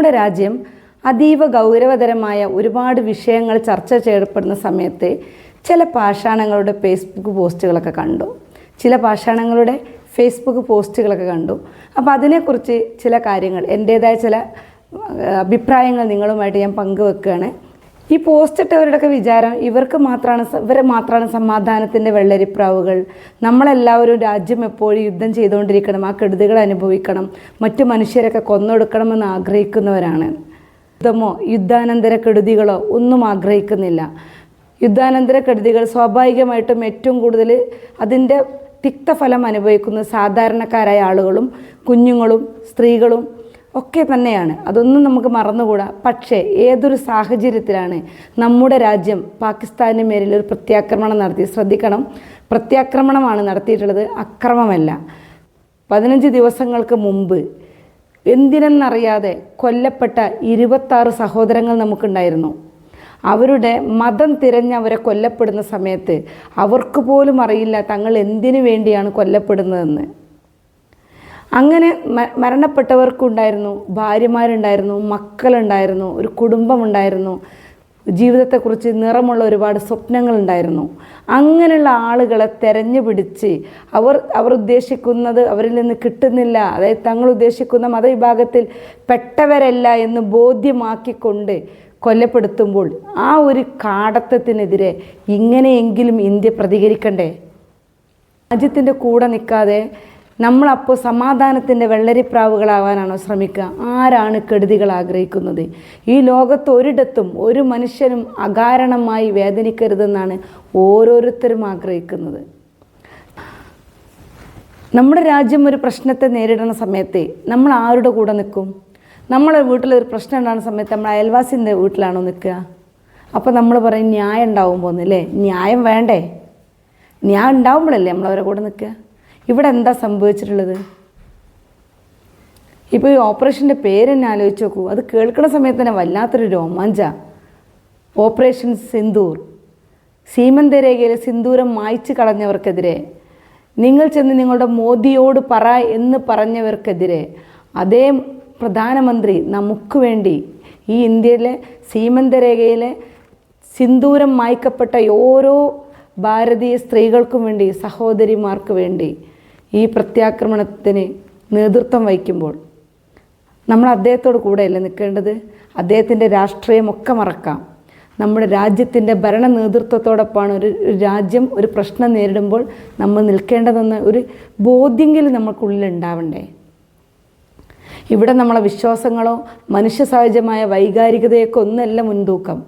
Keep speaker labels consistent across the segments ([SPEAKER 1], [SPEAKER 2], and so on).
[SPEAKER 1] നമ്മുടെ രാജ്യം അതീവ ഗൗരവതരമായ ഒരുപാട് വിഷയങ്ങൾ ചർച്ച ചെയ്യപ്പെടുന്ന സമയത്ത് ചില പാഷാണങ്ങളുടെ ഫേസ്ബുക്ക് പോസ്റ്റുകളൊക്കെ കണ്ടു. ചില പാഷാണങ്ങളുടെ ഫേസ്ബുക്ക് പോസ്റ്റുകളൊക്കെ കണ്ടു. അപ്പോൾ അതിനെക്കുറിച്ച് ചില കാര്യങ്ങൾ എന്റേതായ ചില അഭിപ്രായങ്ങൾ നിങ്ങളുമായിട്ട് ഞാൻ പങ്കുവെക്കുകയാണ്. ഈ പോസ്റ്റ് ഇട്ടവരുടെയൊക്കെ വിചാരം ഇവർക്ക് മാത്രമാണ് ഇവരെ മാത്രമാണ് സമാധാനത്തിന്റെ വെള്ളരിപ്രാവുകൾ. നമ്മളെല്ലാവരും രാജ്യം എപ്പോഴും യുദ്ധം ചെയ്തുകൊണ്ടിരിക്കണം ആ കെടുതികൾ അനുഭവിക്കണം മറ്റു മനുഷ്യരൊക്കെ കൊന്നൊടുക്കണമെന്ന് ആഗ്രഹിക്കുന്നവരാണ്. യുദ്ധമോ യുദ്ധാനന്തര കെടുതികളോ ഒന്നും ആഗ്രഹിക്കുന്നില്ല. യുദ്ധാനന്തര കെടുതികൾ സ്വാഭാവികമായിട്ടും ഏറ്റവും കൂടുതൽ അതിന്റെ തിക്തഫലം അനുഭവിക്കുന്ന സാധാരണക്കാരായ ആളുകളും കുഞ്ഞുങ്ങളും സ്ത്രീകളും ഒക്കെ തന്നെയാണ്. അതൊന്നും നമുക്ക് മറന്നുകൂടാ. പക്ഷേ ഏതൊരു സാഹചര്യത്തിലാണ് നമ്മുടെ രാജ്യം പാകിസ്ഥാന് മേലിൽ ഒരു പ്രത്യാക്രമണം നടത്തി. ശ്രദ്ധിക്കണം പ്രത്യാക്രമണമാണ് നടത്തിയിട്ടുള്ളത് അക്രമമല്ല. പതിനഞ്ച് ദിവസങ്ങൾക്ക് മുമ്പ് എന്തിനെന്നറിയാതെ കൊല്ലപ്പെട്ട ഇരുപത്താറ് സഹോദരങ്ങൾ നമുക്കുണ്ടായിരുന്നു. അവരുടെ മതം തിരഞ്ഞ് അവരെ കൊല്ലപ്പെടുന്ന സമയത്ത് അവർക്ക് പോലും അറിയില്ല തങ്ങൾ എന്തിനു വേണ്ടിയാണ് കൊല്ലപ്പെടുന്നതെന്ന്. അങ്ങനെ മരണപ്പെട്ടവർക്കുണ്ടായിരുന്നു ഭാര്യമാരുണ്ടായിരുന്നു മക്കളുണ്ടായിരുന്നു ഒരു കുടുംബമുണ്ടായിരുന്നു ജീവിതത്തെക്കുറിച്ച് നിറമുള്ള ഒരുപാട് സ്വപ്നങ്ങളുണ്ടായിരുന്നു. അങ്ങനെയുള്ള ആളുകളെ തെരഞ്ഞു പിടിച്ച് അവർ അവർ ഉദ്ദേശിക്കുന്നത് അവരിൽ നിന്ന് കിട്ടുന്നില്ല അതായത് തങ്ങൾ ഉദ്ദേശിക്കുന്ന മതവിഭാഗത്തിൽ പെട്ടവരല്ല എന്ന് ബോധ്യമാക്കിക്കൊണ്ട് കൊല്ലപ്പെടുത്തുമ്പോൾ ആ ഒരു കാടത്തത്തിനെതിരെ ഇങ്ങനെയെങ്കിലും ഇന്ത്യ പ്രതികരിക്കണ്ടേ? രാജ്യത്തിന്റെ കൂടെ നിൽക്കാതെ നമ്മളപ്പോൾ സമാധാനത്തിന്റെ വെള്ളരിപ്രാവുകളാവാനാണോ ശ്രമിക്കുക? ആരാണ് കെടുതികൾ ആഗ്രഹിക്കുന്നത്? ഈ ലോകത്ത് ഒരിടത്തും ഒരു മനുഷ്യനും അകാരണമായി വേദനിക്കരുതെന്നാണ് ഓരോരുത്തരും ആഗ്രഹിക്കുന്നത്. നമ്മുടെ രാജ്യം ഒരു പ്രശ്നത്തെ നേരിടുന്ന സമയത്ത് നമ്മൾ ആരുടെ കൂടെ നിൽക്കും? നമ്മളെ വീട്ടിലൊരു പ്രശ്നം ഉണ്ടാകുന്ന സമയത്ത് നമ്മൾ അയൽവാസിന്റെ വീട്ടിലാണോ നിൽക്കുക? അപ്പോൾ നമ്മൾ പറയും ന്യായം ഉണ്ടാവും പോകുന്നില്ലേ ന്യായം വേണ്ടേ? ന്യായം ഉണ്ടാവുമ്പോഴല്ലേ നമ്മൾ അവരെ കൂടെ നിൽക്കുക? ഇവിടെ എന്താ സംഭവിച്ചിട്ടുള്ളത്? ഇപ്പോൾ ഈ ഓപ്പറേഷന്റെ പേര് തന്നെ ആലോചിച്ച് നോക്കൂ. അത് കേൾക്കുന്ന സമയത്ത് തന്നെ വല്ലാത്തൊരു രോമാഞ്ച. ഓപ്പറേഷൻ സിന്ദൂർ. സീമന്തരേഖയിലെ സിന്ദൂരം മായ്ച്ചു കളഞ്ഞവർക്കെതിരെ. നിങ്ങൾ ചെന്ന് നിങ്ങളുടെ മോദിയോട് പറ എന്ന് പറഞ്ഞവർക്കെതിരെ. അതേ പ്രധാനമന്ത്രി നമുക്ക് വേണ്ടി ഈ ഇന്ത്യയിലെ സീമന്തരേഖയിലെ സിന്ദൂരം മായ്ക്കപ്പെട്ട ഓരോ ഭാരതീയ സ്ത്രീകൾക്കും വേണ്ടി സഹോദരിമാർക്ക് വേണ്ടി ഈ പ്രത്യാക്രമണത്തിന് നേതൃത്വം വഹിക്കുമ്പോൾ നമ്മൾ അദ്ദേഹത്തോട് കൂടെയല്ലേ നിൽക്കേണ്ടത്? അദ്ദേഹത്തിന്റെ രാഷ്ട്രീയമൊക്കെ മറക്കാം. നമ്മുടെ രാജ്യത്തിന്റെ ഭരണ നേതൃത്വത്തോടൊപ്പമാണ് ഒരു രാജ്യം ഒരു പ്രശ്നം നേരിടുമ്പോൾ നമ്മൾ നിൽക്കേണ്ടതെന്ന് ഒരു ബോധ്യങ്കിലും നമ്മൾക്കുള്ളിൽ ഉണ്ടാവണ്ടേ? ഇവിടെ നമ്മളെ വിശ്വാസങ്ങളോ മനുഷ്യ സഹജമായ വൈകാരികതയൊക്കെ ഒന്നല്ല മുൻതൂക്കം.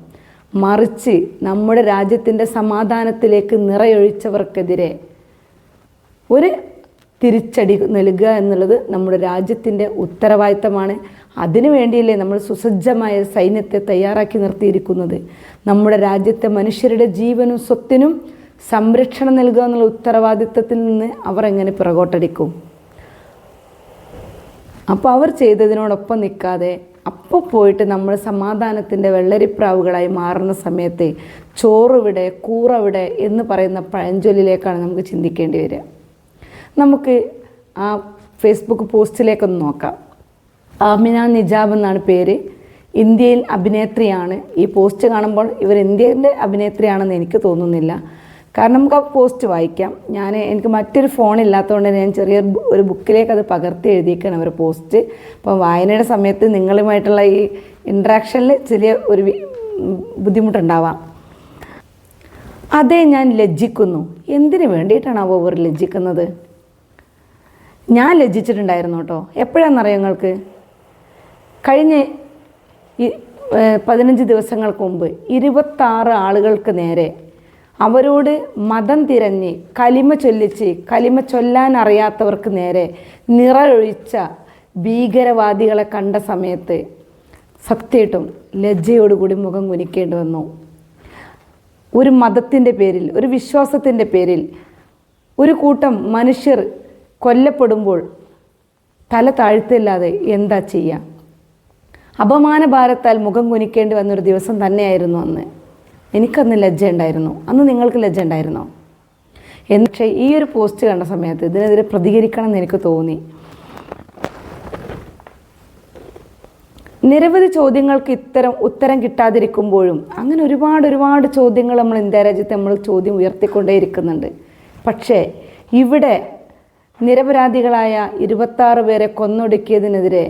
[SPEAKER 1] മറിച്ച് നമ്മുടെ രാജ്യത്തിന്റെ സമാധാനത്തിലേക്ക് നിറയൊഴിച്ചവർക്കെതിരെ ഒരു തിരിച്ചടി നൽകുക എന്നുള്ളത് നമ്മുടെ രാജ്യത്തിന്റെ ഉത്തരവാദിത്തമാണ്. അതിനു വേണ്ടിയല്ലേ നമ്മൾ സുസജ്ജമായ സൈന്യത്തെ തയ്യാറാക്കി നിർത്തിയിരിക്കുന്നത്. നമ്മുടെ രാജ്യത്തെ മനുഷ്യരുടെ ജീവനും സ്വത്തിനും സംരക്ഷണം നൽകുക എന്നുള്ള ഉത്തരവാദിത്തത്തിൽ നിന്ന് അവർ എങ്ങനെ പിറകോട്ടടിക്കും? അപ്പോൾ അവർ ചെയ്തതിനോടൊപ്പം നിൽക്കാതെ അപ്പോൾ പോയിട്ട് നമ്മൾ സമാധാനത്തിന്റെ വെള്ളരിപ്രാവുകളായി മാറുന്ന സമയത്ത് ചോറിവിടെ കൂറവിടെ എന്ന് പറയുന്ന പഴഞ്ചൊല്ലിലേക്കാണ് നമുക്ക് ചിന്തിക്കേണ്ടി വരിക. നമുക്ക് ആ ഫേസ്ബുക്ക് പോസ്റ്റിലേക്കൊന്ന് നോക്കാം. ആമിന നിജാബ് എന്നാണ് പേര്. ഇന്ത്യയിൽ അഭിനേത്രിയാണ്. ഈ പോസ്റ്റ് കാണുമ്പോൾ ഇവർ ഇന്ത്യന്റെ അഭിനേത്രിയാണെന്ന് എനിക്ക് തോന്നുന്നില്ല. കാരണം നമുക്ക് ആ പോസ്റ്റ് വായിക്കാം. ഞാൻ എനിക്ക് മറ്റൊരു ഫോൺ ഇല്ലാത്തതുകൊണ്ട് ഞാൻ ചെറിയ ഒരു ബുക്കിലേക്ക് അത് പകർത്തി എഴുതിയിരിക്കുകയാണ് അവർ പോസ്റ്റ്. അപ്പോൾ വായനയുടെ സമയത്ത് നിങ്ങളുമായിട്ടുള്ള ഈ ഇൻട്രാക്ഷനിൽ ചെറിയ ഒരു ബുദ്ധിമുട്ടുണ്ടാവാം. അതെ ഞാൻ ലജ്ജിക്കുന്നു. എന്തിനു വേണ്ടിയിട്ടാണ് അവർ ലജ്ജിക്കുന്നത്? ഞാൻ ലജ്ജിച്ചിട്ടുണ്ടായിരുന്നു കേട്ടോ. എപ്പോഴാണെന്നറിയാം നിങ്ങൾക്ക്? കഴിഞ്ഞ പതിനഞ്ച് ദിവസങ്ങൾക്ക് മുമ്പ് ഇരുപത്താറ് ആളുകൾക്ക് നേരെ അവരോട് മതം തിരഞ്ഞ് കലിമ ചൊല്ലിച്ച് കലിമ ചൊല്ലാൻ അറിയാത്തവർക്ക് നേരെ നിറയൊഴിച്ച ഭീകരവാദികളെ കണ്ട സമയത്ത് സത്യമായിട്ടും ലജ്ജയോടുകൂടി മുഖം കുനിക്കേണ്ടി വന്നു. ഒരു മതത്തിന്റെ പേരിൽ ഒരു വിശ്വാസത്തിന്റെ പേരിൽ ഒരു കൂട്ടം മനുഷ്യർ കൊല്ലപ്പെടുമ്പോൾ തല താഴ്ത്തില്ലാതെ എന്താ ചെയ്യുക അപമാനഭാരത്താൽ മുഖം കുനിക്കേണ്ടി വന്നൊരു ദിവസം തന്നെയായിരുന്നു അന്ന്. എനിക്കന്ന് ലജ്ജ ഉണ്ടായിരുന്നു. അന്ന് നിങ്ങൾക്ക് ലജ്ജ ഉണ്ടായിരുന്നോ? എന്ന് പക്ഷേ ഈ ഒരു പോസ്റ്റ് കണ്ട സമയത്ത് ഇതിനെതിരെ പ്രതികരിക്കണം എന്ന് എനിക്ക് തോന്നി. നിരവധി ചോദ്യങ്ങൾക്ക് ഇത്തരം ഉത്തരം കിട്ടാതിരിക്കുമ്പോഴും അങ്ങനെ ഒരുപാട് ഒരുപാട് ചോദ്യങ്ങൾ നമ്മൾ ഇന്ത്യ രാജ്യത്ത് നമ്മൾ ചോദ്യം ഉയർത്തിക്കൊണ്ടേയിരിക്കുന്നുണ്ട്. പക്ഷേ ഇവിടെ നിരപരാധികളായ ഇരുപത്താറ് പേരെ കൊന്നൊടുക്കിയതിനെതിരെ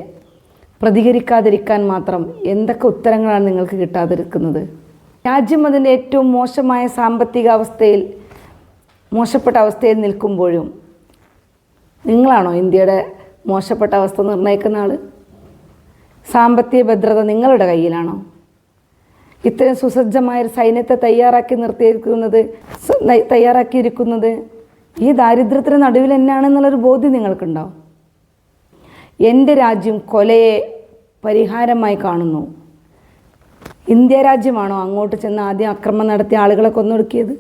[SPEAKER 1] പ്രതികരിക്കാതിരിക്കാൻ മാത്രം എന്തൊക്കെ ഉത്തരങ്ങളാണ് നിങ്ങൾക്ക് കിട്ടാതിരിക്കുന്നത്? രാജ്യം അതിന്റെ ഏറ്റവും മോശമായ സാമ്പത്തിക അവസ്ഥയിൽ മോശപ്പെട്ട അവസ്ഥയിൽ നിൽക്കുമ്പോഴും നിങ്ങളാണോ ഇന്ത്യയുടെ മോശപ്പെട്ട അവസ്ഥ നിർണയിക്കുന്ന ആൾ സാമ്പത്തിക ഭദ്രത നിങ്ങളുടെ കയ്യിലാണോ? ഇത്രയും സുസജ്ജമായൊരു സൈന്യത്തെ തയ്യാറാക്കി നിർത്തിയിരിക്കുന്നത് തയ്യാറാക്കിയിരിക്കുന്നത് ഈ ദാരിദ്ര്യത്തിന് നടുവിൽ എന്നാണെന്നുള്ളൊരു ബോധ്യം നിങ്ങൾക്കുണ്ടാവും എന്റെ രാജ്യം കൊലയെ പരിഹാരമായി കാണുന്നു. ഇന്ത്യ രാജ്യമാണോ അങ്ങോട്ട് ചെന്ന് ആദ്യം അക്രമം നടത്തിയ ആളുകളെ കൊന്നൊടുക്കിയത്?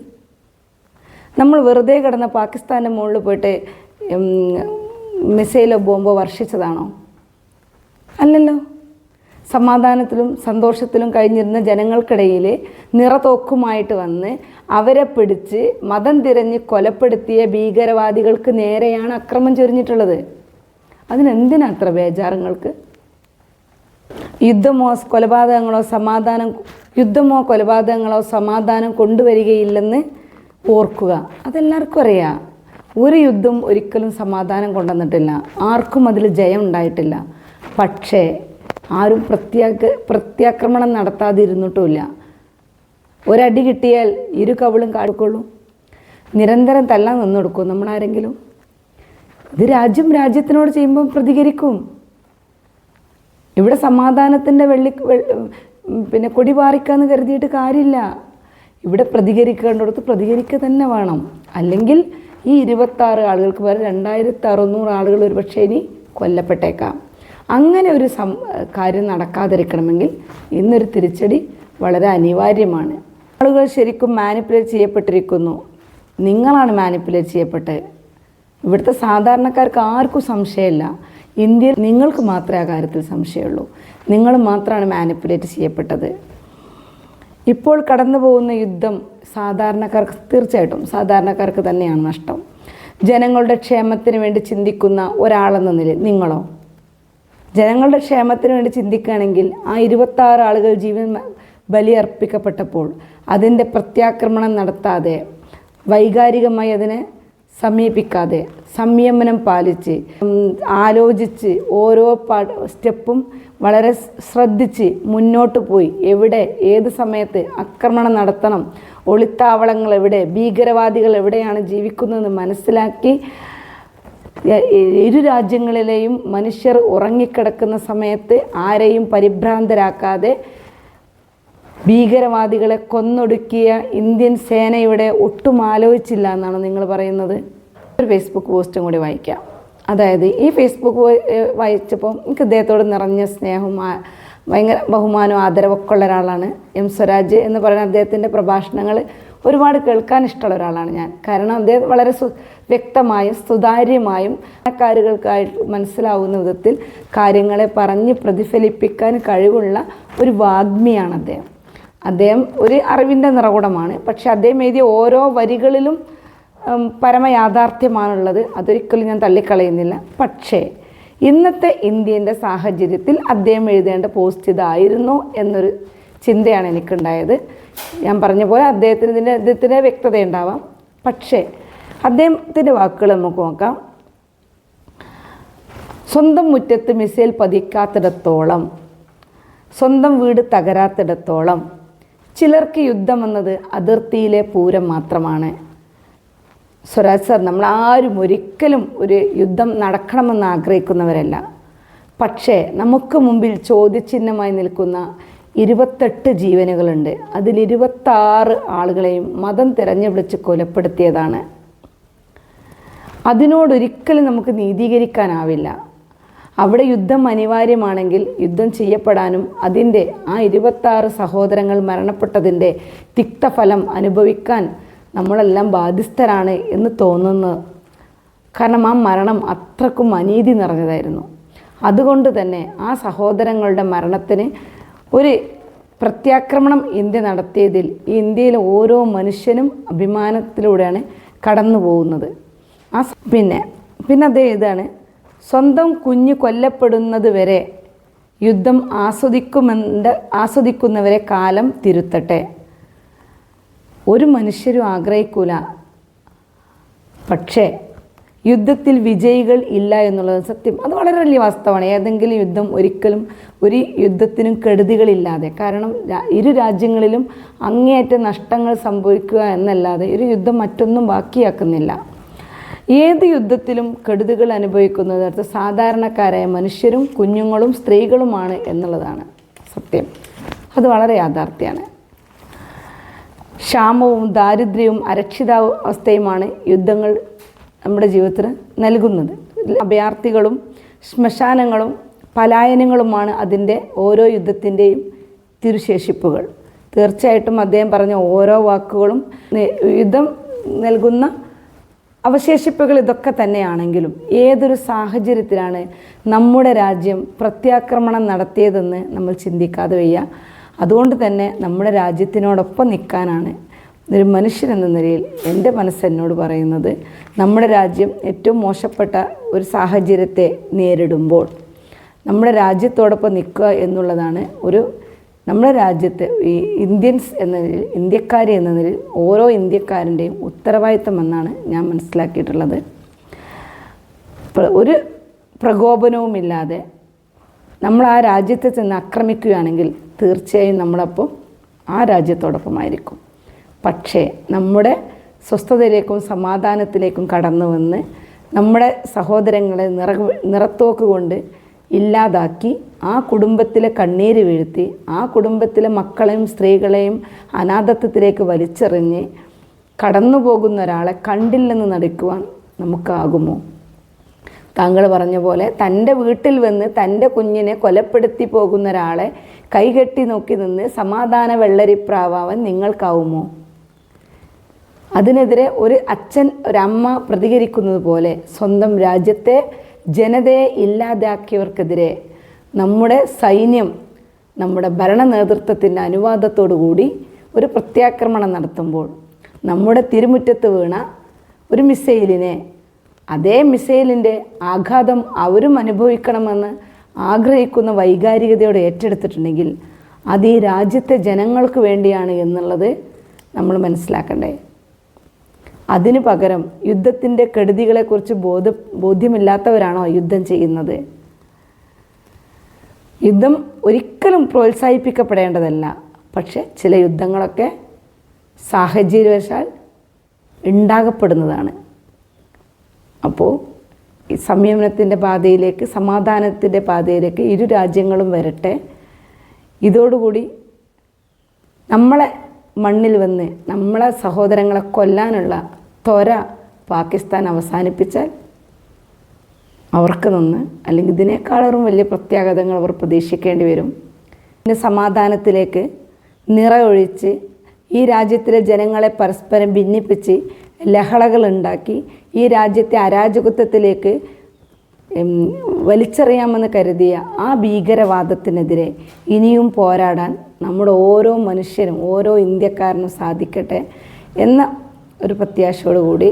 [SPEAKER 1] നമ്മൾ വെറുതെ കിടന്ന പാകിസ്ഥാന്റെ മുകളിൽ പോയിട്ട് മിസൈലോ ബോംബോ വർഷിച്ചതാണോ? അല്ലല്ലോ. സമാധാനത്തിലും സന്തോഷത്തിലും കഴിഞ്ഞിരുന്ന ജനങ്ങൾക്കിടയിൽ നിറതോക്കുമായിട്ട് വന്ന് അവരെ പിടിച്ച് മതം തിരഞ്ഞ് കൊലപ്പെടുത്തിയ ഭീകരവാദികൾക്ക് നേരെയാണ് അക്രമം ചൊരിഞ്ഞിട്ടുള്ളത്. അതിനെന്തിനാ അത്ര ബേജാറുങ്ങൾക്ക്? യുദ്ധമോ കൊലപാതകങ്ങളോ സമാധാനം യുദ്ധമോ കൊലപാതകങ്ങളോ സമാധാനം കൊണ്ടുവരികയില്ലെന്ന് ഓർക്കുക. അതെല്ലാവർക്കും അറിയാം. ഒരു യുദ്ധം ഒരിക്കലും സമാധാനം കൊണ്ടുവന്നിട്ടില്ല. ആർക്കും അതിൽ ജയം ഉണ്ടായിട്ടില്ല പക്ഷേ ആരും പ്രത്യാക പ്രത്യാക്രമണം നടത്താതിരുന്നിട്ടുമില്ല. ഒരടി കിട്ടിയാൽ ഇരു കവിളും കാടുക്കൊള്ളൂ നിരന്തരം തല്ലാൻ നിന്ന് കൊടുക്കും നമ്മളാരെങ്കിലും. ഇത് രാജ്യം രാജ്യത്തിനോട് ചെയ്യുമ്പം പ്രതികരിക്കും. ഇവിടെ സമാധാനത്തിന്റെ വെള്ളി പിന്നെ കൊടി പാറിക്കാന്ന് കരുതിയിട്ട് കാര്യമില്ല. ഇവിടെ പ്രതികരിക്കേണ്ടടുത്ത് പ്രതികരിക്കുക തന്നെ വേണം. അല്ലെങ്കിൽ ഈ ഇരുപത്താറ് ആളുകൾക്ക് വരെ രണ്ടായിരത്തി അറുന്നൂറ് ആളുകൾ ഒരു പക്ഷേ ഇനി കൊല്ലപ്പെട്ടേക്കാം. അങ്ങനെ ഒരു സം കാര്യം നടക്കാതിരിക്കണമെങ്കിൽ ഇന്നൊരു തിരിച്ചടി വളരെ അനിവാര്യമാണ്. ആളുകൾ ശരിക്കും മാനിപ്പുലേറ്റ് ചെയ്യപ്പെട്ടിരിക്കുന്നു. നിങ്ങളാണ് മാനിപ്പുലേറ്റ് ചെയ്യപ്പെട്ടത്. ഇവിടുത്തെ സാധാരണക്കാർക്ക് ആർക്കും സംശയമില്ല. ഇന്ത്യ നിങ്ങൾക്ക് മാത്രമേ ആ കാര്യത്തിൽ സംശയമുള്ളൂ. നിങ്ങൾ മാത്രമാണ് മാനിപ്പുലേറ്റ് ചെയ്യപ്പെട്ടത്. ഇപ്പോൾ കടന്നു പോകുന്ന യുദ്ധം സാധാരണക്കാർക്ക് തീർച്ചയായിട്ടും സാധാരണക്കാർക്ക് തന്നെയാണ് നഷ്ടം. ജനങ്ങളുടെ ക്ഷേമത്തിന് വേണ്ടി ചിന്തിക്കുന്ന ഒരാളെന്ന നിലയിൽ നിങ്ങളോ? ജനങ്ങളുടെ ക്ഷേമത്തിന് വേണ്ടി ചിന്തിക്കുകയാണെങ്കിൽ ആ ഇരുപത്താറ് ആളുകൾ ജീവൻ ബലി ബലിയർപ്പിക്കപ്പെട്ടപ്പോൾ അതിന്റെ പ്രത്യാക്രമണം നടത്താതെ വൈകാരികമായി അതിനെ സമീപിക്കാതെ സംയമനം പാലിച്ച് ആലോചിച്ച് ഓരോ പാ സ്റ്റെപ്പും വളരെ ശ്രദ്ധിച്ച് മുന്നോട്ട് പോയി. എവിടെ ഏത് സമയത്ത് ആക്രമണം നടത്തണം? ഒളിത്താവളങ്ങൾ എവിടെ? ഭീകരവാദികൾ എവിടെയാണ് ജീവിക്കുന്നതെന്ന് മനസ്സിലാക്കി ഇരു രാജ്യങ്ങളിലെയും മനുഷ്യർ ഉറങ്ങിക്കിടക്കുന്ന സമയത്ത് ആരെയും പരിഭ്രാന്തരാക്കാതെ ഭീകരവാദികളെ കൊന്നൊടുക്കിയ ഇന്ത്യൻ സേനയുടെ ഒട്ടും ആലോചിച്ചില്ല എന്നാണ് നിങ്ങൾ പറയുന്നത്. ഒരു ഫേസ്ബുക്ക് പോസ്റ്റും കൂടി വായിക്കാം. അതായത് ഈ ഫേസ്ബുക്ക് വായിച്ചപ്പോൾ എനിക്ക് അദ്ദേഹത്തോട് നിറഞ്ഞ സ്നേഹവും ഭയങ്കര ബഹുമാനവും ആദരവൊക്കെ ഉള്ള ഒരാളാണ് എം സ്വരാജ് എന്ന് പറയുന്ന അദ്ദേഹത്തിന്റെ പ്രഭാഷണങ്ങൾ ഒരുപാട് കേൾക്കാൻ ഇഷ്ടമുള്ള ഒരാളാണ് ഞാൻ. കാരണം അദ്ദേഹം വളരെ സു വ്യക്തമായും സുതാര്യമായും കാര്യങ്ങൾക്കായിട്ട് മനസ്സിലാവുന്ന വിധത്തിൽ കാര്യങ്ങളെ പറഞ്ഞ് പ്രതിഫലിപ്പിക്കാൻ കഴിവുള്ള ഒരു വാഗ്മിയാണ് അദ്ദേഹം. അദ്ദേഹം ഒരു അറിവിന്റെ നിറകുടമാണ്. പക്ഷെ അദ്ദേഹം എഴുതിയ ഓരോ വരികളിലും പരമയാഥാർത്ഥ്യമാണുള്ളത്. അതൊരിക്കലും ഞാൻ തള്ളിക്കളയുന്നില്ല. പക്ഷേ ഇന്നത്തെ ഇന്ത്യന്റെ സാഹചര്യത്തിൽ അദ്ദേഹം എഴുതേണ്ട പോസ്റ്റ് ഇതായിരുന്നു എന്നൊരു ചിന്തയാണ് എനിക്കുണ്ടായത്. ഞാൻ പറഞ്ഞ പോലെ അദ്ദേഹത്തിന് ഇതിന്റെ അദ്ദേഹത്തിന്റെ വ്യക്തത ഉണ്ടാവാം. പക്ഷേ അദ്ദേഹത്തിന്റെ വാക്കുകൾ നമുക്ക് നോക്കാം. സ്വന്തം മുറ്റത്ത് മിസൈൽ പതിക്കാത്തിടത്തോളം സ്വന്തം വീട് തകരാത്തിടത്തോളം ചിലർക്ക് യുദ്ധം എന്നത് അതിർത്തിയിലെ പൂരം മാത്രമാണ്. സ്വരാജ് സർ നമ്മൾ ആരും ഒരിക്കലും ഒരു യുദ്ധം നടക്കണമെന്ന് ആഗ്രഹിക്കുന്നവരല്ല. പക്ഷേ നമുക്ക് മുമ്പിൽ ചോദ്യചിഹ്നമായി നിൽക്കുന്ന ഇരുപത്തെട്ട് ജീവനുകളുണ്ട്. അതിൽ ഇരുപത്താറ് ആളുകളെയും മതം തിരഞ്ഞു വിളിച്ച് കൊലപ്പെടുത്തിയതാണ്. അതിനോടൊരിക്കലും നമുക്ക് നീതീകരിക്കാനാവില്ല. അവിടെ യുദ്ധം അനിവാര്യമാണെങ്കിൽ യുദ്ധം ചെയ്യപ്പെടാനും അതിന്റെ ആ ഇരുപത്താറ് സഹോദരങ്ങൾ മരണപ്പെട്ടതിന്റെ തിക്തഫലം അനുഭവിക്കാൻ നമ്മളെല്ലാം ബാധ്യസ്ഥരാണ് എന്ന് തോന്നുന്നു കാരണം ആ മരണം അത്രക്കും അനീതി നിറഞ്ഞതായിരുന്നു. അതുകൊണ്ട് തന്നെ ആ സഹോദരങ്ങളുടെ മരണത്തിന് ഒരു പ്രത്യാക്രമണം ഇന്ത്യ നടത്തിയതിൽ ഇന്ത്യയിലെ ഓരോ മനുഷ്യനും അഭിമാനത്തിലൂടെയാണ് കടന്നു പോകുന്നത്. ആ പിന്നെ പിന്നെ അദ്ദേഹം ഇതാണ്. സ്വന്തം കുഞ്ഞ് കൊല്ലപ്പെടുന്നത് വരെ യുദ്ധം ആസ്വദിക്കുമെന്ന് ആസ്വദിക്കുന്നവരെ കാലം തിരുത്തട്ടെ. ഒരു മനുഷ്യരും ആഗ്രഹിക്കൂല. പക്ഷേ യുദ്ധത്തിൽ വിജയികൾ ഇല്ല എന്നുള്ളത് സത്യം. അത് വളരെ വലിയ വാസ്തവമാണ്. ഏതെങ്കിലും യുദ്ധം ഒരിക്കലും ഒരു യുദ്ധത്തിനും കെടുതികളില്ലാതെ കാരണം ഇരു രാജ്യങ്ങളിലും അങ്ങേയറ്റ നഷ്ടങ്ങൾ സംഭവിക്കുക എന്നല്ലാതെ ഒരു യുദ്ധം മറ്റൊന്നും ബാക്കിയാക്കുന്നില്ല. ഏത് യുദ്ധത്തിലും കെടുതികൾ അനുഭവിക്കുന്നത് അർത്ഥം സാധാരണക്കാരായ മനുഷ്യരും കുഞ്ഞുങ്ങളും സ്ത്രീകളുമാണ് എന്നുള്ളതാണ് സത്യം. അത് വളരെ യാഥാർത്ഥ്യമാണ്. ക്ഷാമവും ദാരിദ്ര്യവും അരക്ഷിതാവസ്ഥയുമാണ് യുദ്ധങ്ങൾ നമ്മുടെ ജീവിതത്തിന് നൽകുന്നത്. അഭയാർത്ഥികളും ശ്മശാനങ്ങളും പലായനങ്ങളുമാണ് അതിന്റെ ഓരോ യുദ്ധത്തിന്റെയും തിരുശേഷിപ്പുകൾ. തീർച്ചയായിട്ടും അദ്ദേഹം പറഞ്ഞ ഓരോ വാക്കുകളും യുദ്ധം നൽകുന്ന അവശേഷിപ്പുകൾ ഇതൊക്കെ തന്നെയാണെങ്കിലും ഏതൊരു സാഹചര്യത്തിലാണ് നമ്മുടെ രാജ്യം പ്രത്യാക്രമണം നടത്തിയതെന്ന് നമ്മൾ ചിന്തിക്കാതെ വയ്യ. അതുകൊണ്ട് തന്നെ നമ്മുടെ രാജ്യത്തിനോടൊപ്പം നിൽക്കാനാണ് ഒരു മനുഷ്യൻ എന്ന നിലയിൽ എന്റെ മനസ്സ് എന്നോട് പറയുന്നത് നമ്മുടെ രാജ്യം ഏറ്റവും മോശപ്പെട്ട ഒരു സാഹചര്യത്തെ നേരിടുമ്പോൾ നമ്മുടെ രാജ്യത്തോടൊപ്പം നിൽക്കുക എന്നുള്ളതാണ് ഒരു നമ്മുടെ രാജ്യത്ത് ഈ ഇന്ത്യൻസ് എന്ന നിലയിൽ ഇന്ത്യക്കാർ എന്ന നിലയിൽ ഓരോ ഇന്ത്യക്കാരന്റെയും ഉത്തരവാദിത്തം എന്നാണ് ഞാൻ മനസ്സിലാക്കിയിട്ടുള്ളത്. ഒരു പ്രകോപനവുമില്ലാതെ നമ്മൾ ആ രാജ്യത്തെ ചെന്ന് ആക്രമിക്കുകയാണെങ്കിൽ തീർച്ചയായും നമ്മളപ്പം ആ രാജ്യത്തോടൊപ്പമായിരിക്കും. പക്ഷേ നമ്മുടെ സ്വസ്ഥതയിലേക്കും സമാധാനത്തിലേക്കും കടന്നു വന്ന് നമ്മുടെ സഹോദരങ്ങളെ നിറ നിറത്തോക്ക് കൊണ്ട് ഇല്ലാതാക്കി ആ കുടുംബത്തിലെ കണ്ണീര് വീഴ്ത്തി ആ കുടുംബത്തിലെ മക്കളെയും സ്ത്രീകളെയും അനാഥത്വത്തിലേക്ക് വലിച്ചെറിഞ്ഞ് കടന്നു പോകുന്ന ഒരാളെ കണ്ടില്ലെന്ന് നടിക്കുവാൻ നമുക്കാകുമോ? താങ്കൾ പറഞ്ഞ പോലെ തന്റെ വീട്ടിൽ വന്ന് തന്റെ കുഞ്ഞിനെ കൊലപ്പെടുത്തി പോകുന്ന ഒരാളെ കൈകെട്ടി നോക്കി നിന്ന് സമാധാന വെള്ളരിപ്രാവാൻ നിങ്ങൾക്കാവുമോ? അതിനെതിരെ ഒരു അച്ഛൻ ഒരമ്മ പ്രതികരിക്കുന്നത് പോലെ സ്വന്തം രാജ്യത്തെ ജനതയെ ഇല്ലാതാക്കിയവർക്കെതിരെ നമ്മുടെ സൈന്യം നമ്മുടെ ഭരണ നേതൃത്വത്തിന്റെ അനുവാദത്തോടു കൂടി ഒരു പ്രത്യാക്രമണം നടത്തുമ്പോൾ നമ്മുടെ തിരുമുറ്റത്ത് വീണ ഒരു മിസൈലിനെ അതേ മിസൈലിന്റെ ആഘാതം അവരും അനുഭവിക്കണമെന്ന് ആഗ്രഹിക്കുന്ന വൈകാരികതയോടെ ഏറ്റെടുത്തിട്ടുണ്ടെങ്കിൽ അത് ഈ രാജ്യത്തെ ജനങ്ങൾക്ക് വേണ്ടിയാണ് എന്നുള്ളത് നമ്മൾ മനസ്സിലാക്കണ്ടേ. അതിനു പകരം യുദ്ധത്തിന്റെ കെടുതികളെക്കുറിച്ച് ബോധ ബോധ്യമില്ലാത്തവരാണോ യുദ്ധം ചെയ്യുന്നത്? യുദ്ധം ഒരിക്കലും പ്രോത്സാഹിപ്പിക്കപ്പെടേണ്ടതല്ല. പക്ഷേ ചില യുദ്ധങ്ങളൊക്കെ സാഹചര്യവശാൽ ഉണ്ടാകപ്പെടുന്നതാണ്. അപ്പോൾ ഈ സംയമനത്തിന്റെ പാതയിലേക്ക് സമാധാനത്തിന്റെ പാതയിലേക്ക് ഇരു രാജ്യങ്ങളും വരട്ടെ. ഇതോടുകൂടി നമ്മളെ മണ്ണിൽ വന്ന് നമ്മളെ സഹോദരങ്ങളെ കൊല്ലാനുള്ള ത്വര പാകിസ്ഥാൻ അവസാനിപ്പിച്ചാൽ അവർക്ക് നിന്ന് അല്ലെങ്കിൽ ഇതിനേക്കാളും വലിയ പ്രത്യാഘാതങ്ങൾ അവർ പ്രതീക്ഷിക്കേണ്ടി വരും. പിന്നെ സമാധാനത്തിലേക്ക് നിറയൊഴിച്ച് ഈ രാജ്യത്തിലെ ജനങ്ങളെ പരസ്പരം ഭിന്നിപ്പിച്ച് ലഹളകൾ ഉണ്ടാക്കി ഈ രാജ്യത്തെ അരാജകത്വത്തിലേക്ക് വലിച്ചെറിയാമെന്ന് കരുതിയ ആ ഭീകരവാദത്തിനെതിരെ ഇനിയും പോരാടാൻ നമ്മുടെ ഓരോ മനുഷ്യനും ഓരോ ഇന്ത്യക്കാരനും സാധിക്കട്ടെ എന്ന ഒരു പ്രത്യാശയോടുകൂടി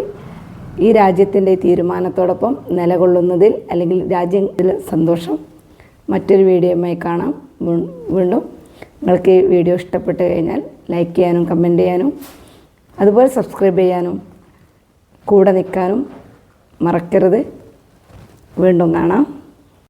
[SPEAKER 1] ഈ രാജ്യത്തിന്റെ തീരുമാനത്തോടൊപ്പം നിലകൊള്ളുന്നതിൽ അല്ലെങ്കിൽ രാജ്യത്തിൽ സന്തോഷം മറ്റൊരു വീഡിയോയുമായി കാണാം. വീണ്ടും നിങ്ങൾക്ക് ഈ വീഡിയോ ഇഷ്ടപ്പെട്ട് കഴിഞ്ഞാൽ ലൈക്ക് ചെയ്യാനും കമന്റ് ചെയ്യാനും അതുപോലെ സബ്സ്ക്രൈബ് ചെയ്യാനും കൂടെ നിൽക്കാനും മറക്കരുത്. വീണ്ടും കാണാം.